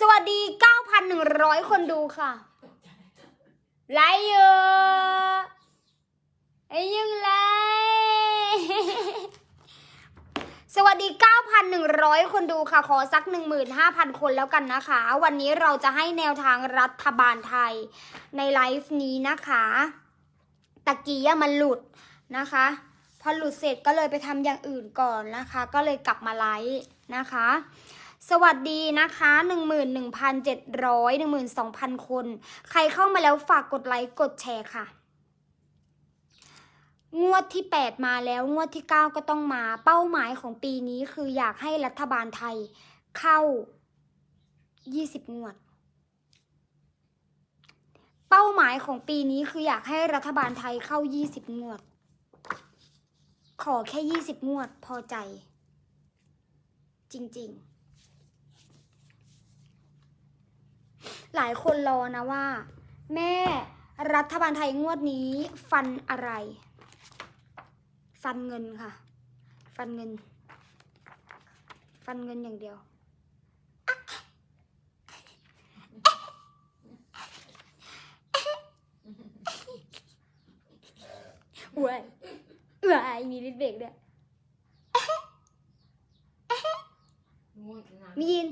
สวัสดี 9,100 คนดูค่ะไลค์เยอะไอ้ยังไลค์สวัสดี 9,100 คนดูค่ะ ขอสัก 15,000 คนแล้วกันนะคะ วันนี้เราจะให้แนวทางรัฐบาลไทยในไลฟ์นี้นะคะ ตะกี้มันหลุดนะคะ พอหลุดเสร็จก็เลยไปทำอย่างอื่นก่อนนะคะ ก็เลยกลับมาไลฟ์นะคะ สวัสดีนะคะ 11,700 12,000 คน ใครเข้ามาแล้วฝากกดไลค์กดแชร์ค่ะ งวดที่ 8 มาแล้วงวดที่ 9 ก็ต้องมา เป้าหมายของปีนี้คืออยากให้รัฐบาลไทยเข้า 20 งวด เป้าหมายของปีนี้คืออยากให้รัฐบาลไทยเข้า 20 งวด ขอแค่ 20 งวดพอใจ จริง ๆ หลายคนรอนะว่า แม่รัฐบาลไทยงวดนี้ฟันอะไร ฟันเงินค่ะ ฟันเงิน ฟันเงินอย่างเดียว เว้ยเว้ยมีลิดเบรกด้วยง่วงนานมียิน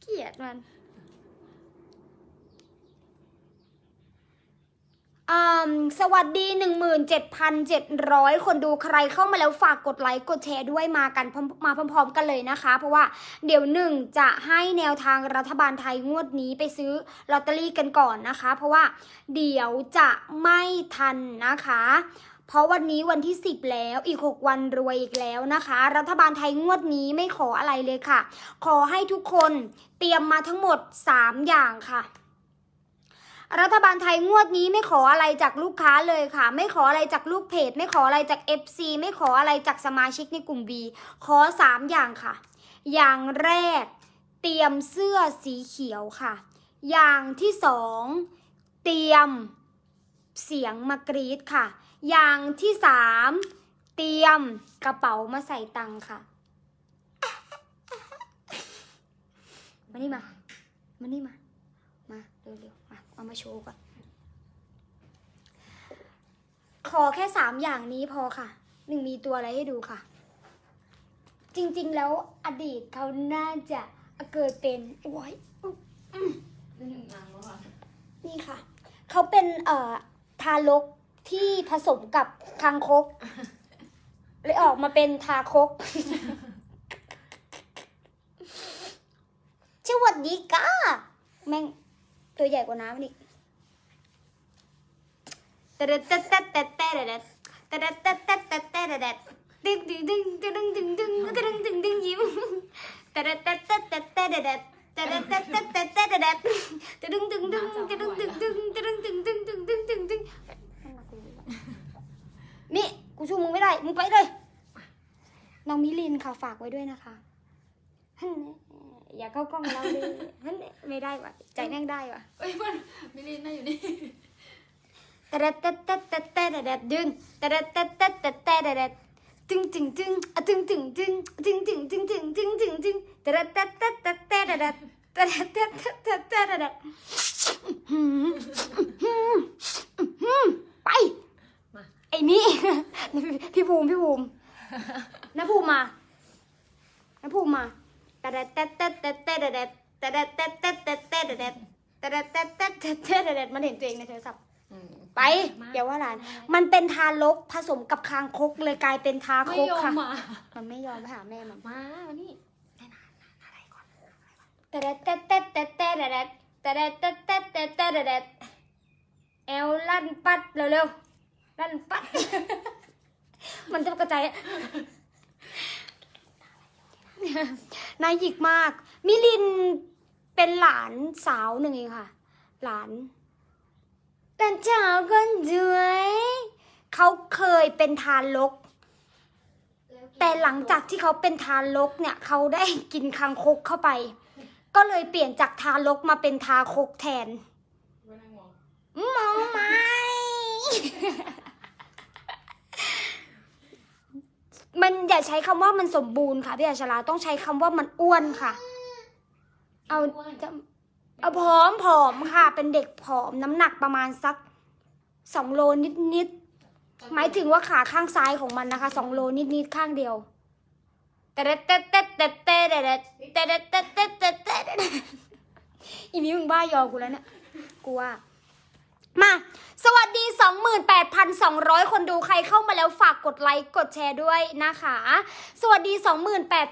เกลียด มันอืมสวัสดี 17,700 คนดูใครเข้ามาแล้วฝากกดไลค์กดแชร์ด้วยมากันมาพร้อม ๆ กันเลยนะคะ เพราะว่าเดี๋ยวหนึ่งจะให้แนวทางรัฐบาลไทยงวดนี้ไปซื้อลอตเตอรี่กันก่อนนะคะ เพราะว่าเดี๋ยวจะไม่ทันนะคะ เพราะวันนี้วันที่ 10 แล้วอีก 6 วันรวยอีกแล้วนะคะ รัฐบาลไทยงวดนี้ไม่ขออะไรเลยค่ะ ขอให้ทุกคนเตรียมมาทั้งหมด 3 อย่างค่ะรัฐบาลไทยงวดนี้ไม่ขออะไรจากลูกค้าเลยค่ะ ไม่ขออะไรจากลูกเพจ ไม่ขออะไรจาก FC ไม่ขออะไรจากสมาชิกในกลุ่ม V ขอ 3 อย่างค่ะ อย่างแรก เตรียมเสื้อสีเขียวค่ะ อย่างที่สองเตรียมเสียงมากรีดค่ะ อย่างที่สามเตรียมกระเป๋ามาใส่ตังค์ค่ะ มานี่มา มานี่มา มาเร็วๆมาเอามาโชว์ก่อน ขอแค่สามอย่างนี้พอค่ะ หนึ่งมีตัวอะไรให้ดูค่ะ จริงๆแล้วอดีตเขาน่าจะเกิดเป็นโอ้ยนานแล้วอะนี่ค่ะ เขาเป็นเอ่อทารก ที่ผสมกับคางคก เลยออกมาเป็นทาคก สวัสดีก้าแม่งตัวใหญ่กว่าน้ำอีกแต่เด็ดแต่แต่แต่แต่เด็ดแต่เด็ดแต่แต่แต่แต่เด็ดดึงดึงดึงดึงดึงดึงดึงดึงดึงดึงยิ้มแต่เด็ดแต่แต่แต่แต่เด็ดแต่เด็ดแต่แต่แต่แต่เด็ดจะดึงดึงดึงจะดึงดึงดึงจะดึงดึงดึงดึงดึงดึงดึง นี่กูชูมึงไม่ได้ มึงไปเลย น้องมิลินค่ะฝากไว้ด้วยนะคะฮันแน่อย่าเข้ากล้องเราเลยฮันแน่ไม่ได้ว่ะ ใจแม่งได้ว่ะเอ้ยมันมิลินน่าอยู่นี่แต่เด็ดแต่แต่แต่แต่เด็ดดึงแต่เด็ดแต่แต่แต่แต่เด็ดจึงจึงจึงอะจึงจึงจึงจึงจึงจึงจึงจึงจึงจึงแต่เด็ดแต่แต่แต่แต่เด็ดแต่เด็ดแต่แต่แต่แต่เด็ดไปมาไอ้ นี่ พี่ภูมิพี่ภูมิน้าภูมิมาน้าภูมิมาแต่เด็ดแต่แต่แต่แต่เด็ดแต่เด็ดแต่แต่แต่แต่เด็ดแต่เด็ดแต่แต่แต่แต่เด็ดมันเห็นตัวเองในโทรศัพท์ไปเดี๋ยวว่าหลานมันเป็นทารกผสมกับคางคกเลยกลายเป็นทาไม่คกค่ะมันไม่ยอมไปหาแม่มันมามานี่แต่เด็ดแต่แต่แต่แต่เด็ดแต่เด็ดแต่แต่แต่แต่เด็ดเอวลั่นปัดเร็วๆลั่ นปัด มันจะกระจายนายหยิกมาก มิลินเป็นหลานสาวหนึ่งเองค่ะ หลานหลานสาวคนสวยเขาเคยเป็นทารกแต่หลังจากที่เขาเป็นทารกเนี่ยเขาได้กินคางคกเข้าไป ก็เลยเปลี่ยนจากทารกมาเป็นทาคกแทนไม่นั่งมองมองไหม มันอย่าใช้คำว่ามันสมบูรณ์ค่ะพี่อัชราต้องใช้คำว่ามันอ้วนค่ะ เอาจะเอาผอมผอมค่ะ เป็นเด็กผอมน้ำหนักประมาณสักสองโลนิดนิดๆหมายถึงว่าขาข้างซ้ายของมันนะคะสองโลนิดนิดๆข้างเดียวแต่เต้เต้เต้เต้เต้เต้เต้เต้เต้เต้เต้เต้อีนี้มึงบ้ายอกูแล้วเนี่ยกูว่า มา สวัสดี 28,200 คนดูใครเข้ามาแล้วฝากกดไลค์กดแชร์ด้วยนะคะ สวัสดี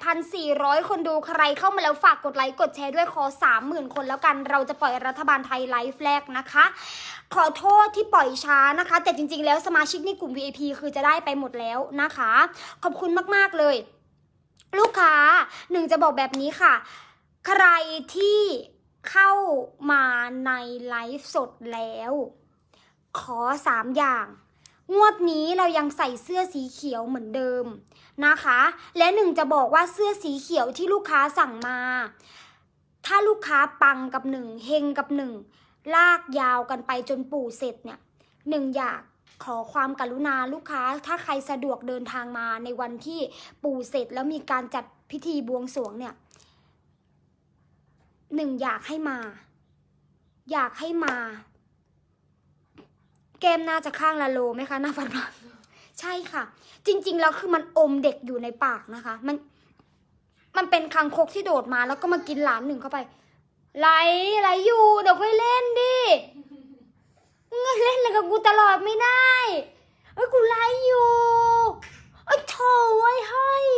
28,400 คนดูใครเข้ามาแล้วฝากกดไลค์กดแชร์ด้วยขอ 30,000 คนแล้วกัน เราจะปล่อยรัฐบาลไทยไลฟ์แรกนะคะ ขอโทษที่ปล่อยช้านะคะ แต่จริงๆ แล้วสมาชิกในกลุ่ม VIP คือจะได้ไปหมดแล้วนะคะ ขอบคุณมากๆเลย ลูกค้าหนึ่งจะบอกแบบนี้ค่ะ ใครที่ เข้ามาในไลฟ์สดแล้ว ขอสามอย่าง งวดนี้เรายังใส่เสื้อสีเขียวเหมือนเดิมนะคะ และหนึ่งจะบอกว่าเสื้อสีเขียวที่ลูกค้าสั่งมา ถ้าลูกค้าปังกับหนึ่งเฮงกับหนึ่งลากยาวกันไปจนปู่เสร็จเนี่ยหนึ่งอยากขอความกรุณาลูกค้า ถ้าใครสะดวกเดินทางมาในวันที่ปู่เสร็จแล้วมีการจัดพิธีบวงสรวงเนี่ย หนึ่งอยากให้มา อยากให้มาแก้มน่าจะข้างละโลไหมคะหน้าฟันปากใช่ค่ะ จริง ๆ แล้วคือมันอมเด็กอยู่ในปากนะคะ มัน มันเป็นคังคกที่โดดมาแล้วก็มากินหลานหนึ่งเข้าไปไหลไหลอยู่เดี๋ยวค่อยเล่นดิเงินเล่นเลยกับกูตลอดไม่ได้เอ้ยกูไลอยู่เอ้ยโถไว้เฮ้ย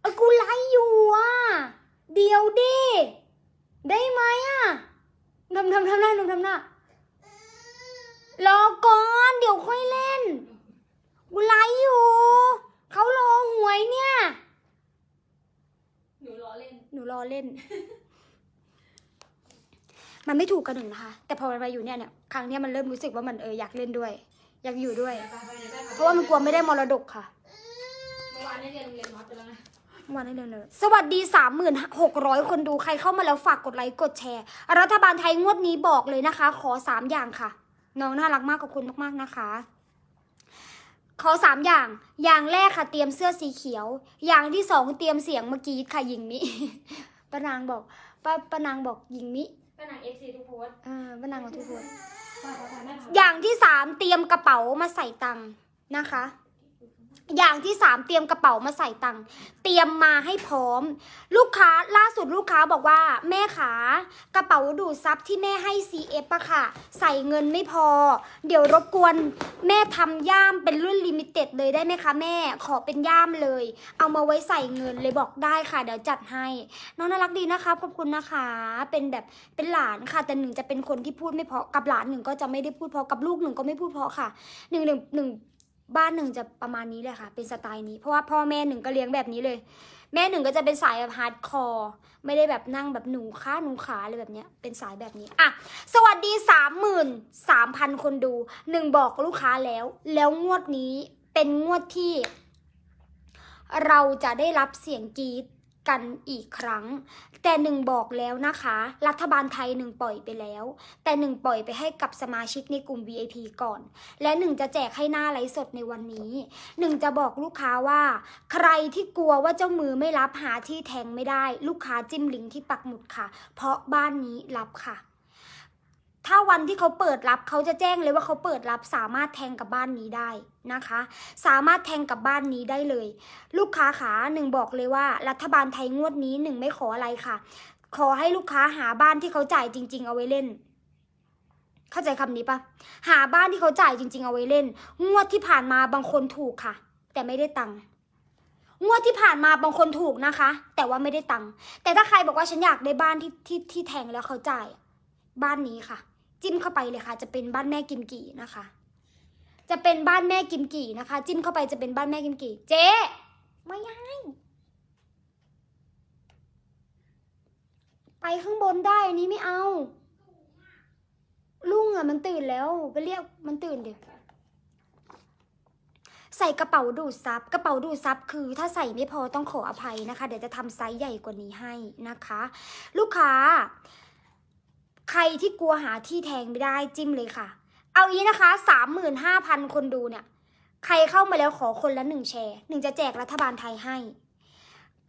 เอ้ยกูไลอยู่อะเดี๋ยวดิ ได้ไหมอะทำทำทำหน้าทำทำหน้ารอก่อนเดี๋ยวค่อยเล่นกูไลฟ์อยู่เขารอหวยเนี่ย หนูล้อเล่น หนูรอเล่น มันไม่ถูกกันหนึ่งนะคะ แต่พอมันมาอยู่เนี่ยเนี่ยครั้งเนี้ยมันเริ่มรู้สึกว่ามันเอออยากเล่นด้วย อยากอยู่ด้วยไปไปเดี๋ยวไปเพราะว่ามันกลัวไม่ได้มรดกค่ะ เมื่อวานได้เรียนโรงเรียนวัดไปแล้วนะ วันนี้เดินเลยสวัสดี 3,600 คนดูใครเข้ามาแล้วฝากกดไลค์กดแชร์ รัฐบาลไทยงวดนี้บอกเลยนะคะ ขอ 3 อย่างค่ะ น้องน่ารักมากขอบคุณมากๆนะคะ ขอ 3 อย่าง อย่างแรกค่ะเตรียมเสื้อสีเขียว อย่างที่สองเตรียมเสียงเมื่อกี้ค่ะหญิงมิป้านางบอกป้าป้านางบอกหญิงมิก็นางเอฟซีทุกโพสต์เออป้านางบอกทุกคนป้าป้าป้าแม่พาอย่างที่สามเตรียมกระเป๋ามาใส่ตังค์นะคะ อย่างที่สามเตรียมกระเป๋ามาใส่ตังค์เตรียมมาให้พร้อม ลูกค้าล่าสุดลูกค้าบอกว่า แม่ขากระเป๋าดูดซับที่แม่ให้ CF อะค่ะ ใส่เงินไม่พอ เดี๋ยวรบกวน แม่ทำย่ามเป็นรุ่นลิมิเต็ดเลยได้ไหมคะแม่ขอเป็นย่ามเลย เอามาไว้ใส่เงินเลยบอกได้ค่ะ เดี๋ยวจัดให้ น้องน่ารักดีนะคะขอบคุณนะคะ เป็นแบบเป็นหลานค่ะ แต่หนึ่งจะเป็นคนที่พูดไม่เพราะกับหลานหนึ่งก็จะไม่ได้พูดเพราะกับลูกหนึ่งก็ไม่พูดเพราะค่ะหนึ่งหนึ่งหนึ่ง บ้านหนึ่งจะประมาณนี้เลยค่ะ เป็นสไตล์นี้ เพราะว่าพ่อแม่หนึ่งก็เลี้ยงแบบนี้เลย แม่หนึ่งก็จะเป็นสายแบบฮาร์ดคอร์ไม่ได้แบบนั่งแบบหนูขาหนูขาอะไรแบบเนี้ย เป็นสายแบบนี้อะสวัสดีสามหมื่นสามพันคนดูหนึ่งบอกลูกค้าแล้ว แล้วงวดนี้เป็นงวดที่ เราจะได้รับเสียงกรี๊ด กันอีกครั้ง แต่หนึ่งบอกแล้วนะคะ รัฐบาลไทยหนึ่งปล่อยไปแล้ว แต่หนึ่งปล่อยไปให้กับสมาชิกในกลุ่ม VIP ก่อน และหนึ่งจะแจกให้หน้าไลฟ์สดในวันนี้หนึ่งจะบอกลูกค้าว่า ใครที่กลัวว่าเจ้ามือไม่รับหาที่แทงไม่ได้ ลูกค้าจิ้มลิงก์ที่ปักหมุดค่ะ เพราะบ้านนี้รับค่ะ ถ้าวันที่เขาเปิดรับเขาจะแจ้งเลยว่าเขาเปิดรับสามารถแทงกับบ้านนี้ได้นะคะ สามารถแทงกับบ้านนี้ได้เลย ลูกค้าขาหนึ่งบอกเลยว่า รัฐบาลไทยงวดนี้หนึ่งไม่ขออะไรค่ะ ขอให้ลูกค้าหาบ้านที่เขาจ่ายจริง ๆ เอาไว้เล่น เข้าใจคำนี้ปะหาบ้านที่เขาจ่ายจริง ๆ เอาไว้เล่น งวดที่ผ่านมาบางคนถูกค่ะ แต่ไม่ได้ตังค์งวดที่ผ่านมาบางคนถูกนะคะ แต่ว่าไม่ได้ตังค์แต่ถ้าใครบอกว่าฉันอยากได้บ้านที่ที่ที่แทงแล้วเขาจ่ายบ้านนี้ค่ะ จิ้มเข้าไปเลยค่ะ จะเป็นบ้านแม่กิมกี่นะคะ จะเป็นบ้านแม่กิมกี่นะคะ จิ้มเข้าไปจะเป็นบ้านแม่กิมกี่ เจ๊ไม่ยังไปข้างบนได้อันนี้ไม่เอา ลุงอะมันตื่นแล้วไปเรียกมันตื่นเดี๋ยวใส่กระเป๋าดูดซับกระเป๋าดูดซับคือถ้าใส่ไม่พอต้องขออภัยนะคะ เดี๋ยวจะทำไซส์ใหญ่กว่านี้ให้นะคะ ลูกค้า ใครที่กลัวหาที่แทงไม่ได้จิ้มเลยค่ะ เอางี้นะคะสามหมื่นห้าพันคนดูเนี่ย ใครเข้ามาแล้วขอคนละหนึ่งแชร์หนึ่งจะแจกรัฐบาลไทยให้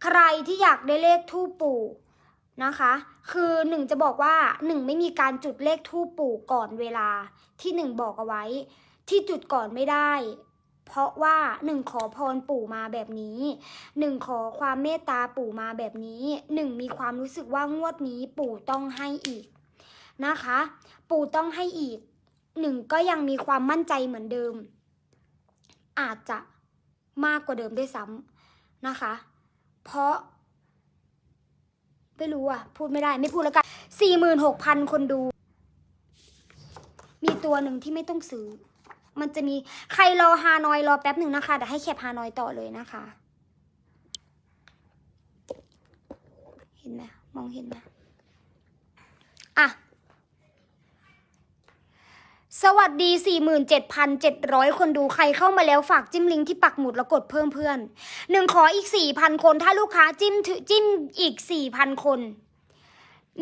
ใครที่อยากได้เลขทูปปู่นะคะ คือหนึ่งจะบอกว่าหนึ่งไม่มีการจุดเลขทูปปู่ก่อนเวลาที่หนึ่งบอกเอาไว้ ที่จุดก่อนไม่ได้ เพราะว่าหนึ่งขอพรปู่มาแบบนี้หนึ่งขอความเมตตาปู่มาแบบนี้หนึ่งมีความรู้สึกว่างวดนี้ปู่ต้องให้อีก นะคะ ปู่ต้องให้อีกหนึ่งก็ยังมีความมั่นใจเหมือนเดิม อาจจะมากกว่าเดิมด้วยซ้ำนะคะ เพราะ ไม่รู้อะ พูดไม่ได้ไม่พูดแล้วกันสี่หมื่นหกพันคนดู มีตัวหนึ่งที่ไม่ต้องซื้อ มันจะมีใครรอฮานอยรอแป๊บหนึ่งนะคะเดี๋ยวให้แคปฮานอยต่อเลยนะคะ เห็นไหมมองเห็นไหมอะ สวัสดี 47,700 คนดูใครเข้ามาแล้วฝากจิ้มลิงก์ที่ปักหมุดแล้วกดเพิ่มเพื่อนหนึ่งขออีก 4,000 คนถ้าลูกค้าจิ้มถจิ้มอีก 4,000 คน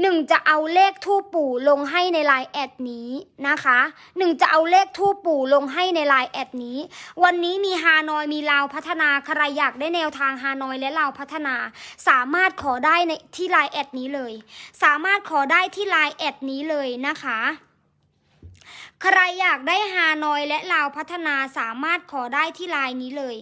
หนึ่งจะเอาเลขทูปปู่ลงให้ในไลน์แอดนี้นะคะหนึ่งจะเอาเลขทูปปู่ลงให้ในไลน์แอดนี้ วันนี้มีฮานอยมีลาวพัฒนาใครอยากได้แนวทางฮานอยและลาวพัฒนา สามารถขอได้ในที่ไลน์แอดนี้เลย สามารถขอได้ที่ไลน์แอดนี้เลยนะคะ ใครอยากได้ฮานอยและลาวพัฒนาสามารถขอได้ที่ไลน์นี้เลย